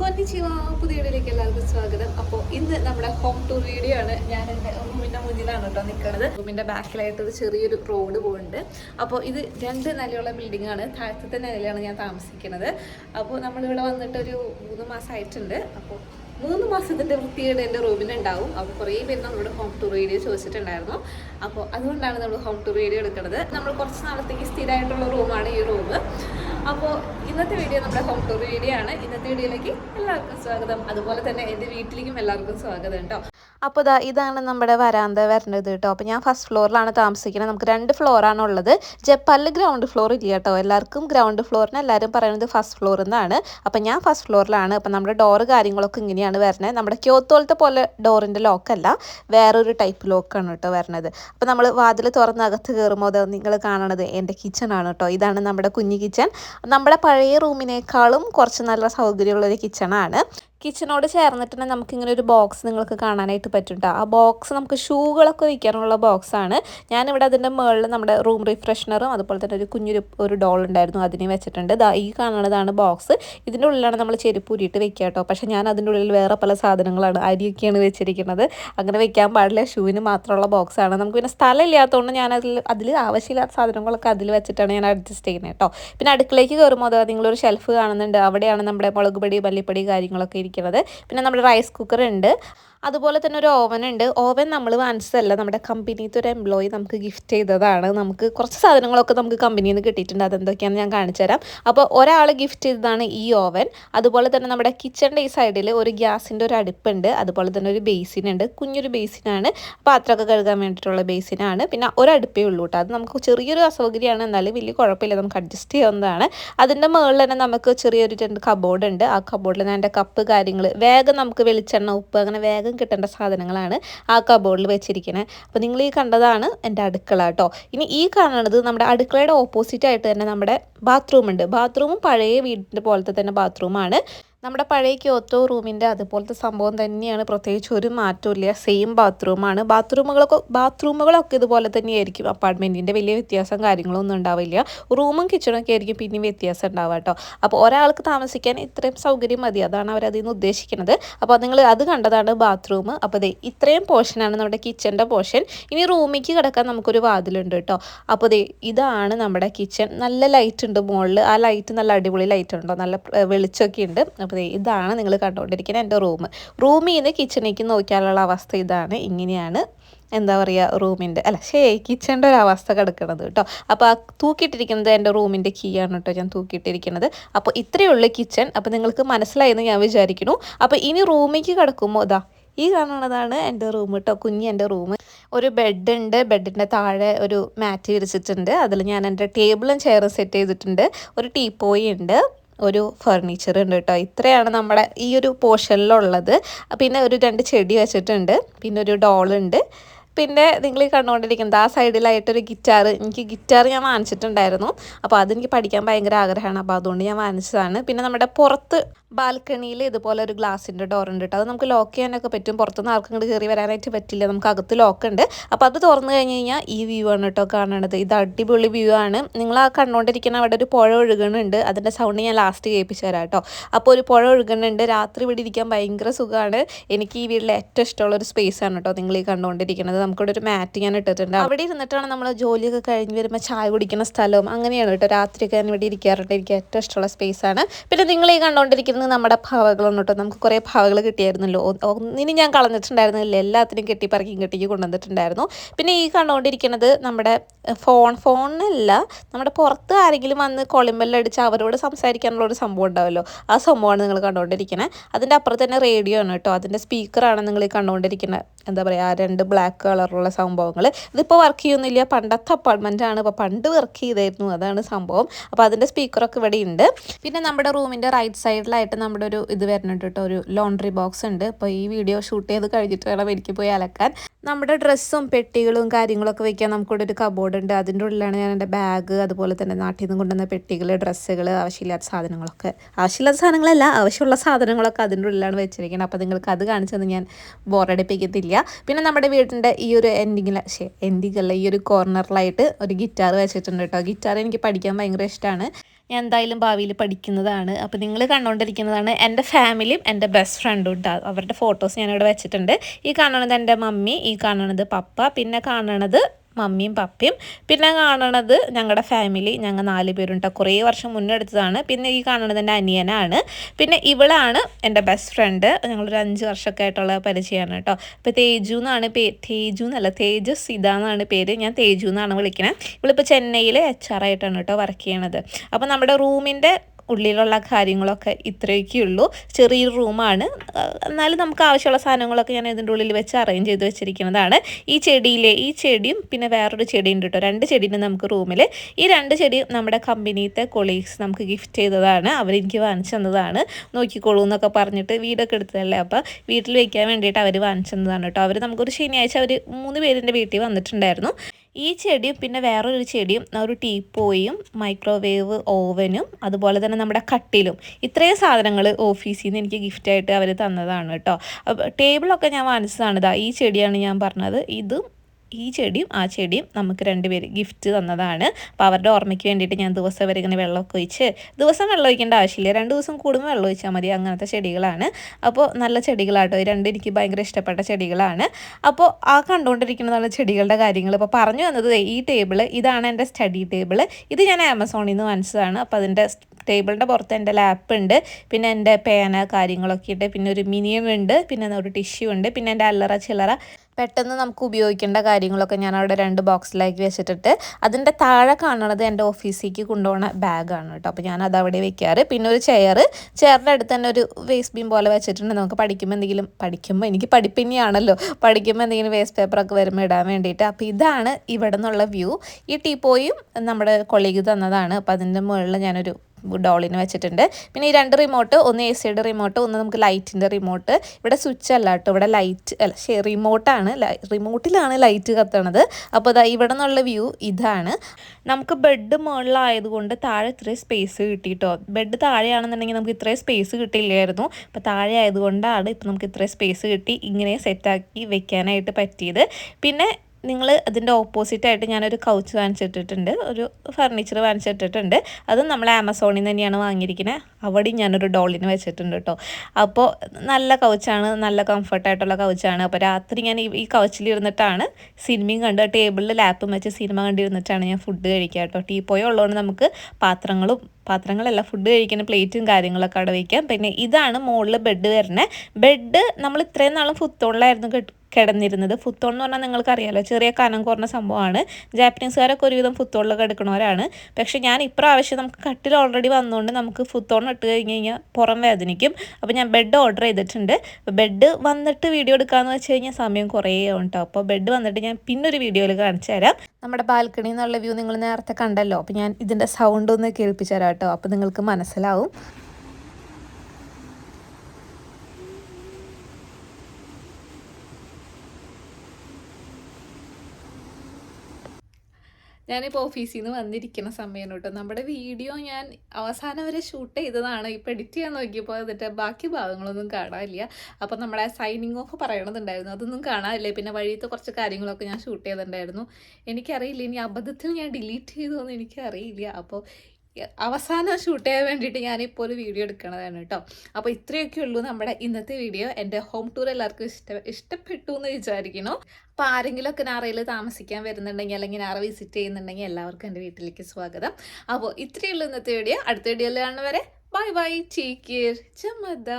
കൊന്നിച്ചിവ പുതിയ വീഡിയോയിലേക്ക് എല്ലാവർക്കും സ്വാഗതം. അപ്പോൾ ഇന്ന് നമ്മുടെ ഹോം ടൂർ വീഡിയോ ആണ്. ഞാൻ എന്റെ റൂമിന്റെ മുന്നിലാണ് കേട്ടോ നിൽക്കുന്നത് റൂമിന്റെ ബാക്കിലായിട്ട് ഒരു ചെറിയൊരു റോഡ് പോകുന്നുണ്ട് അപ്പോൾ ഇത് രണ്ട് നിലയുള്ള ബിൽഡിംഗ് ആണ്. താഴത്തെ നിലയിലാണ് ഞാൻ താമസിക്കുന്നത്. അപ്പോൾ നമ്മളിവിടെ വന്നിട്ട് ഒരു മൂന്ന് മാസമായിട്ടുണ്ട് അപ്പോൾ മൂന്ന് മാസത്തിന്റെ വൃത്തികേട് എന്റെ റൂമിനുണ്ടാവും അപ്പോൾ കുറേ പേര് നമ്മളോട് ഹോം ടൂർ വീഡിയോ ചോദിച്ചിട്ടുണ്ടായിരുന്നു. അപ്പോൾ അതുകൊണ്ടാണ് നമ്മൾ ഹോം ടൂർ വീഡിയോ എടുക്കുന്നത്. നമ്മൾ കുറച്ച് നാളത്തേക്ക് സ്ഥിരമായിട്ടുള്ള റൂമാണ് ഈ റൂം അപ്പോൾ ഇന്നത്തെ വീഡിയോ നമ്മുടെ ഹോം ടൂർ വീഡിയോ ആണ്. ഇന്നത്തെ വീഡിയോയിലേക്ക് എല്ലാവർക്കും സ്വാഗതം. അതുപോലെ തന്നെ എന്റെ വീട്ടിലേക്കും എല്ലാവർക്കും സ്വാഗതം കേട്ടോ. അപ്പോൾ ഇതാ ഇതാണ് നമ്മുടെ വരാന്ത വരുന്നത് കേട്ടോ. അപ്പോൾ ഞാൻ ഫസ്റ്റ് ഫ്ലോറിലാണ് താമസിക്കുന്നത്. നമുക്ക് രണ്ട് ഫ്ലോറാണ് ഉള്ളത്. ജപ്പാലിൽ ഗ്രൗണ്ട് ഫ്ലോർ ഇല്ല കേട്ടോ. എല്ലാവർക്കും ഗ്രൗണ്ട് ഫ്ലോറിന് എല്ലാവരും പറയുന്നത് ഫസ്റ്റ് ഫ്ലോർ എന്നാണ്. അപ്പോൾ ഞാൻ ഫസ്റ്റ് ഫ്ലോറിലാണ് അപ്പോൾ നമ്മുടെ ഡോറ് കാര്യങ്ങളൊക്കെ ഇങ്ങനെയാണ് വരുന്നത് നമ്മുടെ ക്യോത്തോളത്തെ പോലെ ഡോറിന്റെ ലോക്കല്ല വേറൊരു ടൈപ്പ് ലോക്കാണ് കേട്ടോ വരുന്നത് അപ്പോൾ നമ്മൾ വാതിൽ തുറന്ന് അകത്ത് കയറുമ്പോൾ അത് നിങ്ങൾ കാണണത് എന്റെ കിച്ചണാണ് കേട്ടോ. ഇതാണ് നമ്മുടെ കുഞ്ഞു കിച്ചൺ നമ്മുടെ പഴയ റൂമിനേക്കാളും കുറച്ച് നല്ല സൗകര്യമുള്ളൊരു കിച്ചണാണ് കിച്ചണോട് ചേർന്നിട്ട് തന്നെ നമുക്ക് ഇങ്ങനെ ഒരു ബോക്സ് നിങ്ങൾക്ക് കാണാനായിട്ട് പറ്റും കേട്ടോ ആ ബോക്സ് നമുക്ക് ഷൂകളൊക്കെ വയ്ക്കാനുള്ള ബോക്സാണ് ഞാനിവിടെ അതിന്റെ മുകളിൽ നമ്മുടെ റൂം റിഫ്രഷ്നറും അതുപോലെ തന്നെ ഒരു കുഞ്ഞൊരു ഒരു ഡോൾ ഉണ്ടായിരുന്നു. അതിനെ വെച്ചിട്ടുണ്ട്. ഈ കാണുന്നതാണ് ബോക്സ് ഇതിന്റെ ഉള്ളിലാണ് നമ്മൾ ചെരുപ്പ് ഊരിയിട്ട് വെക്കുക കേട്ടോ പക്ഷേ ഞാൻ അതിന്റെ ഉള്ളിൽ വേറെ പല സാധനങ്ങളാണ് അരിയൊക്കെയാണ് വെച്ചിരിക്കുന്നത്. അങ്ങനെ വെക്കാൻ പാടില്ല. ഷൂവിന് മാത്രമുള്ള ബോക്സാണ് നമുക്ക് പിന്നെ സ്ഥലം ഇല്ലാത്തതുകൊണ്ട് ഞാൻ അതിൽ അതിൽ ആവശ്യമില്ലാത്ത സാധനങ്ങളൊക്കെ അതിൽ വെച്ചിട്ടാണ് ഞാൻ അഡ്ജസ്റ്റ് ചെയ്യുന്നത് കേട്ടോ പിന്നെ അടുക്കളയ്ക്ക് കയറുമ്പോൾ അതാ നിങ്ങളൊരു ഷെൽഫ് കാണുന്നുണ്ട്. അവിടെയാണ് നമ്മുടെ മുളക് പൊടി കാര്യങ്ങളൊക്കെ ഇരിക്കുന്നത് പിന്നെ നമ്മുടെ റൈസ് കുക്കർ ഉണ്ട്. അതുപോലെ തന്നെ ഒരു ഓവൻ ഉണ്ട്. ഓവൻ നമ്മൾ വാങ്ങിച്ചതല്ല. നമ്മുടെ കമ്പനിയിലത്തെ ഒരു എംപ്ലോയി നമുക്ക് ഗിഫ്റ്റ് ചെയ്തതാണ്. നമുക്ക് കുറച്ച് സാധനങ്ങളൊക്കെ നമുക്ക് കമ്പനിയിൽ നിന്ന് കിട്ടിയിട്ടുണ്ട്. അതെന്തൊക്കെയാണെന്ന് ഞാൻ കാണിച്ചു തരാം. അപ്പോൾ ഒരാൾ ഗിഫ്റ്റ് ചെയ്തതാണ് ഈ ഓവൻ അതുപോലെ തന്നെ നമ്മുടെ കിച്ചണിന്റെ ഈ സൈഡിൽ ഒരു ഗ്യാസിന്റെ ഒരു അടുപ്പുണ്ട്. അതുപോലെ തന്നെ ഒരു ബേസിൻ ഉണ്ട്. കുഞ്ഞൊരു ബേസിനാണ് പാത്രമൊക്കെ കഴുകാൻ വേണ്ടിയിട്ടുള്ള ബേസിനാണ് പിന്നെ ഒരടുപ്പേ ഉള്ളൂ കേട്ടോ അത് നമുക്ക് ചെറിയൊരു അസൗകര്യമാണ്. എന്നാലും വലിയ കുഴപ്പമില്ല. നമുക്ക് അഡ്ജസ്റ്റ് ചെയ്യാവുന്നതാണ്. അതിന്റെ മുകളിൽ തന്നെ നമുക്ക് ചെറിയൊരു രണ്ട് കബോർഡ് ഉണ്ട്. ആ കബോർഡിൽ ഞാൻ എന്റെ കപ്പ് കാര്യങ്ങൾ. വേഗം നമുക്ക് വെളിച്ചെണ്ണ ഉപ്പ് അങ്ങനെ വേഗം കിട്ടേണ്ട സാധനങ്ങളാണ് ആ കബോർഡിൽ വെച്ചിരിക്കുന്നത് അപ്പോൾ നിങ്ങൾ ഈ കണ്ടതാണ് എന്റെ അടുക്കള കേട്ടോ ഇനി ഈ കാണുന്നത് നമ്മുടെ അടുക്കളയുടെ ഓപ്പോസിറ്റ് ആയിട്ട് തന്നെ നമ്മുടെ ബാത്റൂം ഉണ്ട്. ബാത്റൂമും പഴയ വീടിന്റെ പോലത്തെ തന്നെ ബാത്റൂമാണ് നമ്മുടെ പഴയ ക്യോത്തോ റൂമിന്റെ അതുപോലത്തെ സംഭവം തന്നെയാണ്. പ്രത്യേകിച്ച് ഒരു മാറ്റവും ഇല്ല. സെയിം ബാത്റൂമാണ് ബാത്റൂമുകളൊക്കെ ബാത്റൂമുകളൊക്കെ ഇതുപോലെ തന്നെയായിരിക്കും. അപ്പാർട്ട്മെന്റിന്റെ വലിയ വ്യത്യാസം കാര്യങ്ങളൊന്നും ഉണ്ടാവില്ല. റൂമും കിച്ചണൊക്കെ ആയിരിക്കും പിന്നെയും വ്യത്യാസം ഉണ്ടാവുക കേട്ടോ. അപ്പോൾ ഒരാൾക്ക് താമസിക്കാൻ ഇത്രയും സൗകര്യം മതി. അതാണ് അവർ അതിൽ നിന്ന് ഉദ്ദേശിക്കുന്നത്. അപ്പോൾ നിങ്ങൾ അത് കണ്ടതാണ് ബാത്റൂം അപ്പോൾ ദേ ഇത്രയും പോർഷനാണ് നമ്മുടെ കിച്ചന്റെ പോർഷൻ ഇനി റൂമിലേക്ക് കിടക്കാൻ നമുക്കൊരു വാതിലുണ്ട് കേട്ടോ. അപ്പോൾ ദേ ഇതാണ് നമ്മുടെ കിച്ചൺ നല്ല ലൈറ്റ് ഉണ്ട് മുകളിൽ ആ ലൈറ്റ് നല്ല അടിപൊളി ലൈറ്റ് ഉണ്ടോ? നല്ല വെളിച്ചമൊക്കെ ഉണ്ട്. അപ്പോൾ ഇതാണ് നിങ്ങൾ കണ്ടുകൊണ്ടിരിക്കുന്നത് എന്റെ റൂം. റൂമിൽ നിന്ന് കിച്ചണിലേക്ക് നോക്കിയാലുള്ള അവസ്ഥ ഇതാണ്. ഇങ്ങനെയാണ് എന്താ പറയുക റൂമിന്റെ അല്ല ഷേ കിച്ചന്റെ ഒരു അവസ്ഥ കിടക്കുന്നത് കേട്ടോ. അപ്പോൾ ആ തൂക്കിയിട്ടിരിക്കുന്നത് എന്റെ റൂമിന്റെ കീ ആണ് കേട്ടോ ഞാൻ തൂക്കിയിട്ടിരിക്കുന്നത്. അപ്പോൾ ഇത്രയേ ഉള്ളൂ കിച്ചൺ. അപ്പോൾ നിങ്ങൾക്ക് മനസ്സിലായെന്ന് ഞാൻ വിചാരിക്കുന്നു. അപ്പോൾ ഇനി റൂമിലേക്ക് കിടക്കുമ്പോൾ ഇതാ ഈ കാണുന്നതാണ് എന്റെ റൂം കേട്ടോ കുഞ്ഞി എന്റെ റൂം. ഒരു ബെഡ് ഉണ്ട്. ബെഡിന്റെ താഴെ ഒരു മാറ്റ് വിരിച്ചിട്ടുണ്ട്. അതിൽ ഞാൻ എന്റെ ടേബിളും ചെയറും സെറ്റ് ചെയ്തിട്ടുണ്ട്. ഒരു ടീപ്പോയി ഉണ്ട്. ഒരു ഫർണിച്ചർ ഉണ്ട് കേട്ടോ. ഇത്രയാണ് നമ്മുടെ ഈ ഒരു പോർഷനിലുള്ളത് പിന്നെ ഒരു രണ്ട് ചെടി വെച്ചിട്ടുണ്ട്. പിന്നെ ഒരു ഡോളുണ്ട് പിന്നെ നിങ്ങൾ ഈ കണ്ടുകൊണ്ടിരിക്കുന്നത് ആ സൈഡിലായിട്ടൊരു ഗിറ്റാർ എനിക്ക് ഗിറ്റാർ ഞാൻ വാങ്ങിച്ചിട്ടുണ്ടായിരുന്നു. അപ്പോൾ അതെനിക്ക് പഠിക്കാൻ ഭയങ്കര ആഗ്രഹമാണ്. അപ്പോൾ അതുകൊണ്ട് ഞാൻ വാങ്ങിച്ചതാണ്. പിന്നെ നമ്മുടെ പുറത്ത് ബാൽക്കണിയിൽ ഇതുപോലെ ഒരു ഗ്ലാസിന്റെ ഡോർ ഉണ്ട് കേട്ടോ. അത് നമുക്ക് ലോക്ക് ചെയ്യാനൊക്കെ പറ്റും. പുറത്തുനിന്ന് ആർക്കും ഇങ്ങോട്ട് കയറി വരാനായിട്ട് പറ്റില്ല. നമുക്ക് അകത്ത് ലോക്ക് ഉണ്ട്. അപ്പോൾ അത് തുറന്നു കഴിഞ്ഞ് കഴിഞ്ഞാൽ ഈ വ്യൂ ആണ് കേട്ടോ കാണണത് ഇത് അടിപൊളി വ്യൂ ആണ്. നിങ്ങൾ ആ കണ്ടുകൊണ്ടിരിക്കുന്ന അവിടെ ഒരു പുഴ ഒഴുകണുണ്ട് അതിന്റെ സൗണ്ട് ഞാൻ ലാസ്റ്റ് കേൾപ്പിച്ചു തരാം കേട്ടോ. അപ്പോൾ ഒരു പുഴ ഒഴുകണുണ്ട് രാത്രി ഇവിടെ ഇരിക്കാൻ ഭയങ്കര സുഖമാണ്. എനിക്ക് ഈ വീട്ടിലെ ഏറ്റവും ഇഷ്ടമുള്ള ഒരു സ്പേസ് ആണ് കേട്ടോ നിങ്ങൾ ഈ കണ്ടുകൊണ്ടിരിക്കുന്നത്. നമുക്കിവിടെ ഒരു മാറ്റ് ഞാൻ ഇട്ടിട്ടുണ്ട്. അവിടെ ഇരുന്നിട്ടാണ് നമ്മൾ ജോലിയൊക്കെ കഴിഞ്ഞ് വരുമ്പോൾ ചായ കുടിക്കുന്ന സ്ഥലവും അങ്ങനെയാണ് കേട്ടോ. രാത്രിയൊക്കെ ഞാൻ ഇവിടെ ഇരിക്കാറുണ്ട്. എനിക്ക് ഏറ്റവും ഇഷ്ടമുള്ള സ്പേസ് ആണ്. പിന്നെ നിങ്ങൾ ഈ കണ്ടുകൊണ്ടിരിക്കുന്നത് നമ്മുടെ ഭാവകളാണ് കേട്ടോ. നമുക്ക് കുറേ ഭാവകൾ കിട്ടിയായിരുന്നല്ലോ. ഒന്നിനും ഞാൻ കളഞ്ഞിട്ടുണ്ടായിരുന്നില്ല എല്ലാത്തിനും കെട്ടി പറക്കി കെട്ടിക്ക് കൊണ്ടുവന്നിട്ടുണ്ടായിരുന്നു. പിന്നെ ഈ കണ്ടുകൊണ്ടിരിക്കുന്നത് നമ്മുടെ ഫോൺ ഫോണിനല്ല നമ്മുടെ പുറത്ത് ആരെങ്കിലും വന്ന് കൊളിമ്പല്ലടിച്ച് അവരോട് സംസാരിക്കാനുള്ള ഒരു സംഭവം ഉണ്ടാവുമല്ലോ ആ സംഭവമാണ് നിങ്ങൾ കണ്ടുകൊണ്ടിരിക്കുന്നത് അതിന്റെ അപ്പുറത്ത് തന്നെ റേഡിയോ ആണ് കേട്ടോ. അതിന്റെ സ്പീക്കറാണ് നിങ്ങൾ ഈ കണ്ടുകൊണ്ടിരിക്കുന്നത് എന്താ പറയുക ആ രണ്ട് ബ്ലാക്ക് കളറുള്ള സംഭവങ്ങൾ. ഇതിപ്പോൾ വർക്ക് ചെയ്യുന്നില്ല. പണ്ടത്തെ അപ്പാർട്ട്മെന്റ് ആണ്. ഇപ്പോൾ പണ്ട് വർക്ക് ചെയ്തായിരുന്നു. അതാണ് സംഭവം. അപ്പോൾ അതിന്റെ സ്പീക്കറൊക്കെ ഇവിടെ ഉണ്ട് പിന്നെ നമ്മുടെ റൂമിന്റെ റൈറ്റ് സൈഡിലായിട്ട് നമ്മുടെ ഒരു ഇത് വരുന്നുണ്ട് കേട്ടോ. ഒരു ലോണ്ടറി ബോക്സ് ഉണ്ട്. അപ്പോൾ ഈ വീഡിയോ ഷൂട്ട് ചെയ്ത് കഴിഞ്ഞിട്ട് വേണം എനിക്ക് പോയി അലക്കാൻ. നമ്മുടെ ഡ്രസ്സും പെട്ടികളും കാര്യങ്ങളൊക്കെ വെക്കാൻ നമുക്കിവിടെ ഒരു കബോർഡ് ഉണ്ട്. അതിന്റെ ഉള്ളിലാണ് ഞാൻ എന്റെ ബാഗ് അതുപോലെ തന്നെ നാട്ടിൽ നിന്ന് കൊണ്ടുവന്ന പെട്ടികൾ ഡ്രസ്സുകൾ ആവശ്യമില്ലാത്ത സാധനങ്ങളൊക്കെ. ആവശ്യമില്ലാത്ത സാധനങ്ങളല്ല ആവശ്യമുള്ള സാധനങ്ങളൊക്കെ അതിന്റെ ഉള്ളിലാണ് വെച്ചിരിക്കുന്നത് അപ്പോൾ നിങ്ങൾക്ക് അത് കാണിച്ചത് ഞാൻ ബോറടിപ്പിക്കത്തില്ല പിന്നെ നമ്മുടെ വീടിന്റെ ഒരു എൻഡിങ്ങിൽ ശേ എൻഡിങ്ങല്ല ഈ ഒരു കോർണറിലായിട്ട് ഒരു ഗിറ്റാർ വെച്ചിട്ടുണ്ട് കേട്ടോ ഗിറ്റാർ എനിക്ക് പഠിക്കാൻ ഭയങ്കര ഇഷ്ടമാണ് ഞാൻ എന്തായാലും ഭാവിയിൽ പഠിക്കുന്നതാണ്. അപ്പോൾ നിങ്ങൾ കണ്ടുകൊണ്ടിരിക്കുന്നതാണ് എന്റെ ഫാമിലിയും എന്റെ ബെസ്റ്റ് ഫ്രണ്ടും ഉണ്ടാകും അവരുടെ ഫോട്ടോസ് ഞാനിവിടെ വെച്ചിട്ടുണ്ട്. ഈ കാണുന്നത് എന്റെ മമ്മി ഈ കാണുന്നത് പപ്പ പിന്നെ കാണുന്നത് മമ്മിയും പപ്പയും. പിന്നെ കാണണത് ഞങ്ങളുടെ ഫാമിലി ഞങ്ങൾ നാല് പേരുണ്ട്. കുറേ വർഷം മുന്നേ എടുത്തതാണ്. പിന്നെ ഈ കാണുന്നത് എന്റെ അനിയനാണ്. പിന്നെ ഇവളാണ് എന്റെ ബെസ്റ്റ് ഫ്രണ്ട് ഞങ്ങളൊരു അഞ്ച് വർഷമൊക്കെ ആയിട്ടുള്ള പരിചയമാണ് കേട്ടോ അപ്പോൾ തേജു എന്നാണ് പേ തേജു എന്നല്ല തേജസ് ഇത എന്നാണ് പേര്. ഞാൻ തേജു എന്നാണ് വിളിക്കുന്നത് ഇവളിപ്പോൾ ചെന്നൈയിൽ എച്ച് ആർ ആയിട്ടാണ് കേട്ടോ വർക്ക് ചെയ്യണത്. അപ്പോൾ നമ്മുടെ റൂമിന്റെ ഉള്ളിലുള്ള കാര്യങ്ങളൊക്കെ ഇത്രയൊക്കെ ഉള്ളൂ ചെറിയൊരു റൂമാണ്. എന്നാലും നമുക്ക് ആവശ്യമുള്ള സാധനങ്ങളൊക്കെ ഞാൻ ഇതിന്റെ ഉള്ളിൽ വെച്ച് അറേഞ്ച് ചെയ്ത് വെച്ചിരിക്കുന്നതാണ്. ഈ ചെടിയിലെ ഈ ചെടിയും പിന്നെ വേറൊരു ചെടി ഉണ്ട് കേട്ടോ. രണ്ട് ചെടിയുണ്ട് നമുക്ക് റൂമിൽ ഈ രണ്ട് ചെടി നമ്മുടെ കമ്പനിയിലത്തെ കൊളീഗ്സ് നമുക്ക് ഗിഫ്റ്റ് ചെയ്തതാണ്. അവരെനിക്ക് വാങ്ങിച്ചു തന്നതാണ്. നോക്കിക്കോളൂ എന്നൊക്കെ പറഞ്ഞിട്ട് വീടൊക്കെ എടുത്തതല്ലേ? അപ്പോൾ വീട്ടിൽ വയ്ക്കാൻ വേണ്ടിയിട്ട് അവർ വാങ്ങിച്ചു തന്നതാണ് കേട്ടോ. അവർ നമുക്കൊരു ശനിയാഴ്ച അവർ മൂന്ന് പേരിന്റെ വീട്ടിൽ വന്നിട്ടുണ്ടായിരുന്നു. ഈ ചെടിയും പിന്നെ വേറൊരു ചെടിയും ഒരു ടീപ്പോയും മൈക്രോവേവ് ഓവനും അതുപോലെ തന്നെ നമ്മുടെ കട്ടിലും ഇത്രയും സാധനങ്ങൾ ഓഫീസിൽ നിന്ന് എനിക്ക് ഗിഫ്റ്റായിട്ട് അവർ തന്നതാണ് കേട്ടോ ടേബിളൊക്കെ ഞാൻ വാങ്ങിച്ചതാണ്. ഈ ചെടിയാണ് ഞാൻ പറഞ്ഞത്. ഇതും ഈ ചെടിയും ആ ചെടിയും നമുക്ക് രണ്ടുപേര് ഗിഫ്റ്റ് തന്നതാണ്. അപ്പോൾ അവരുടെ ഓർമ്മയ്ക്ക് വേണ്ടിയിട്ട് ഞാൻ ദിവസം വരെ ഇങ്ങനെ വെള്ളമൊക്കെ ഒഴിച്ച് ദിവസം വെള്ളം ഒഴിക്കേണ്ട ആവശ്യമില്ല. രണ്ട് ദിവസം കൂടുമ്പോൾ വെള്ളം ഒഴിച്ചാൽ മതി. അങ്ങനത്തെ ചെടികളാണ്. അപ്പോൾ നല്ല ചെടികളാട്ടോ. രണ്ടും എനിക്ക് ഭയങ്കര ഇഷ്ടപ്പെട്ട ചെടികളാണ്. അപ്പോൾ ആ കണ്ടുകൊണ്ടിരിക്കുന്നതാണ് ചെടികളുടെ കാര്യങ്ങൾ അപ്പോൾ പറഞ്ഞു വന്നത് ഈ ടേബിൾ ഇതാണ് എന്റെ സ്റ്റഡി ടേബിൾ ഇത് ഞാൻ ആമസോണിൽ നിന്ന് വാങ്ങിച്ചതാണ്. അപ്പോൾ അതിന്റെ ടേബിളിന്റെ പുറത്ത് എന്റെ ലാപ്പ് ഉണ്ട്. പിന്നെ എന്റെ പേന കാര്യങ്ങളൊക്കെ ഉണ്ട് പിന്നെ ഒരു മിനിയം ഉണ്ട്. പിന്നെ ഒരു ടിഷ്യൂ ഉണ്ട്. പിന്നെ എന്റെ അല്ലറ ചില്ലറ. പെട്ടെന്ന് നമുക്ക് ഉപയോഗിക്കേണ്ട കാര്യങ്ങളൊക്കെ ഞാൻ അവിടെ രണ്ട് ബോക്സിലാക്കി വെച്ചിട്ടിട്ട് അതിന്റെ താഴെ കാണുന്നത് എന്റെ ഓഫീസിലേക്ക് കൊണ്ടുപോകുന്ന ബാഗാണ് കേട്ടോ. അപ്പോൾ ഞാൻ അത് അവിടെ വെക്കാറ്. പിന്നെ ഒരു ചെയർ ചെയറിന്റെ അടുത്ത് തന്നെ ഒരു വേസ്റ്റ് ബീം പോലെ വെച്ചിട്ടുണ്ട്. നമുക്ക് പഠിക്കുമ്പോൾ എന്തെങ്കിലും പഠിക്കുമ്പോൾ എനിക്ക് പഠിപ്പിനിയാണല്ലോ പഠിക്കുമ്പോൾ എന്തെങ്കിലും വേസ്റ്റ് പേപ്പറൊക്കെ വരുമ്പോൾ ഇടാൻ വേണ്ടിയിട്ട്. അപ്പോൾ ഇതാണ് ഇവിടെ നിന്നുള്ള വ്യൂ. ഈ ടീപ്പോയും നമ്മുടെ കൊളീഗ് തന്നതാണ്. അപ്പോൾ അതിന്റെ മുകളിൽ ഞാനൊരു ഡോളിന് വെച്ചിട്ടുണ്ട്. പിന്നെ ഈ രണ്ട് റിമോട്ട് ഒന്ന് എ സിയുടെ റിമോട്ട് ഒന്ന് നമുക്ക് ലൈറ്റിന്റെ റിമോട്ട് ഇവിടെ സ്വിച്ച് അല്ല കേട്ടോ. ഇവിടെ ലൈറ്റ് അല്ല റിമോട്ടാണ് റിമോട്ടിലാണ് ലൈറ്റ് കത്തണത്. അപ്പോൾ അതാ ഇവിടെ നിന്നുള്ള വ്യൂ ഇതാണ്. നമുക്ക് ബെഡ് മുകളിലായതുകൊണ്ട് താഴെ ഇത്രയും സ്പേസ് കിട്ടിയിട്ടോ ബെഡ് താഴെയാണെന്നുണ്ടെങ്കിൽ നമുക്ക് ഇത്രയും സ്പേസ് കിട്ടിയില്ലായിരുന്നു അപ്പോൾ താഴെ ആയതുകൊണ്ടാണ് ഇപ്പോൾ നമുക്ക് ഇത്രയും സ്പേസ് കിട്ടി. ഇങ്ങനെ സെറ്റാക്കി വെക്കാനായിട്ട് പറ്റിയത്. പിന്നെ നിങ്ങൾ അതിന്റെ ഓപ്പോസിറ്റായിട്ട് ഞാനൊരു കൗച്ച് വാങ്ങിച്ചിട്ടിട്ടുണ്ട്. ഒരു ഫർണിച്ചർ വാങ്ങിച്ചിട്ടിട്ടുണ്ട്. അതും നമ്മൾ ആമസോണിൽ നിന്ന് തന്നെയാണ് വാങ്ങിയിരിക്കുന്നത് അവിടെയും ഞാനൊരു ഡോളിന് വെച്ചിട്ടുണ്ട് കേട്ടോ അപ്പോൾ നല്ല കൗച്ചാണ് നല്ല കംഫർട്ടായിട്ടുള്ള കൗച്ചാണ് അപ്പോൾ രാത്രി ഞാൻ ഈ- കൗച്ചിലിരുന്നിട്ടാണ് സിനിമയും കണ്ട് ടേബിളിൽ ലാപ്പും വെച്ച് സിനിമ കണ്ടിരുന്നിട്ടാണ് ഞാൻ ഫുഡ് കഴിക്കുക കേട്ടോ ടീ പോയ ഉള്ളതുകൊണ്ട് നമുക്ക് പാത്രങ്ങളും പാത്രങ്ങളല്ല ഫുഡ് കഴിക്കുന്ന പ്ലേറ്റും കാര്യങ്ങളൊക്കെ അവിടെ വയ്ക്കാം പിന്നെ ഇതാണ് മുകളിൽ ബെഡ് വരുന്നത് ബെഡ് നമ്മൾ ഇത്രയും നാളും ഫുത്തോണിലായിരുന്നു കെട്ട് കിടന്നിരുന്നത്. ഫുത്തോൺ എന്ന് പറഞ്ഞാൽ നിങ്ങൾക്ക് നിങ്ങൾക്കറിയാലോ ചെറിയ കനം കുറഞ്ഞ സംഭവമാണ്. ജാപ്പനീസുകാരൊക്കെ ഒരുവിധം ഫുത്തോണിലൊക്കെ എടുക്കുന്നവരാണ് പക്ഷേ ഞാൻ ഇപ്രാവശ്യം നമുക്ക് കട്ടിൽ ഓൾറെഡി വന്നുകൊണ്ട് നമുക്ക് ഫുത്തോൺ ഇട്ട് കഴിഞ്ഞ് കഴിഞ്ഞാൽ പുറം വേദനിക്കും. അപ്പോൾ ഞാൻ ബെഡ് ഓർഡർ ചെയ്തിട്ടുണ്ട്. ബെഡ് വന്നിട്ട് വീഡിയോ എടുക്കാമെന്ന് വെച്ച് കഴിഞ്ഞാൽ സമയം കുറേ കേട്ടോ അപ്പോൾ ബെഡ് വന്നിട്ട് ഞാൻ പിന്നൊരു വീഡിയോയിൽ കാണിച്ചു തരാം. നമ്മുടെ ബാൽക്കണിയിൽ നിന്നുള്ള വ്യൂ നിങ്ങൾ നേരത്തെ കണ്ടല്ലോ. അപ്പോൾ ഞാൻ ഇതിന്റെ സൗണ്ട് ഒന്ന് കേൾപ്പിച്ചു തരാം കേട്ടോ. അപ്പോൾ നിങ്ങൾക്ക് മനസ്സിലാവും. ഞാനിപ്പോൾ ഓഫീസിൽ നിന്ന് വന്നിരിക്കുന്ന സമയം കേട്ടോ നമ്മുടെ വീഡിയോ ഞാൻ അവസാനം വരെ ഷൂട്ട് ചെയ്തതാണ്. ഇപ്പോൾ എഡിറ്റ് ചെയ്യാൻ നോക്കിയപ്പോൾ എന്നിട്ട് ബാക്കി ഭാഗങ്ങളൊന്നും കാണാനില്ല. അപ്പോൾ നമ്മുടെ സൈനിങ് ഓഫ് പറയണതുണ്ടായിരുന്നു. അതൊന്നും കാണാനില്ല. പിന്നെ വഴിയത്തെ കുറച്ച് കാര്യങ്ങളൊക്കെ ഞാൻ ഷൂട്ട് ചെയ്തിട്ടുണ്ടായിരുന്നു. എനിക്കറിയില്ല. ഇനി അബദ്ധത്തിൽ ഞാൻ ഡിലീറ്റ് ചെയ്തോന്ന് എനിക്കറിയില്ല. അപ്പോൾ അവസാനം ഷൂട്ട് ചെയ്യാൻ വേണ്ടിയിട്ട് ഞാനിപ്പോൾ ഒരു വീഡിയോ എടുക്കണതാണ് കേട്ടോ അപ്പോൾ ഇത്രയൊക്കെ ഉള്ളൂ നമ്മുടെ ഇന്നത്തെ വീഡിയോ എന്റെ ഹോം ടൂർ എല്ലാവർക്കും ഇഷ്ട ഇഷ്ടപ്പെട്ടു എന്ന് വിചാരിക്കുന്നു. അപ്പോൾ ആരെങ്കിലും ഒക്കെ നാറയിൽ താമസിക്കാൻ വരുന്നുണ്ടെങ്കിൽ അല്ലെങ്കിൽ നാറ വിസിറ്റ് ചെയ്യുന്നുണ്ടെങ്കിൽ എല്ലാവർക്കും എന്റെ വീട്ടിലേക്ക് സ്വാഗതം. അപ്പോൾ ഇത്രയേ ഉള്ളൂ ഇന്നത്തെ വീഡിയോ അടുത്ത വീഡിയോയിൽ കാണുന്നവരെ ബൈ ബൈ ടേക്ക് കെയർ ചമദ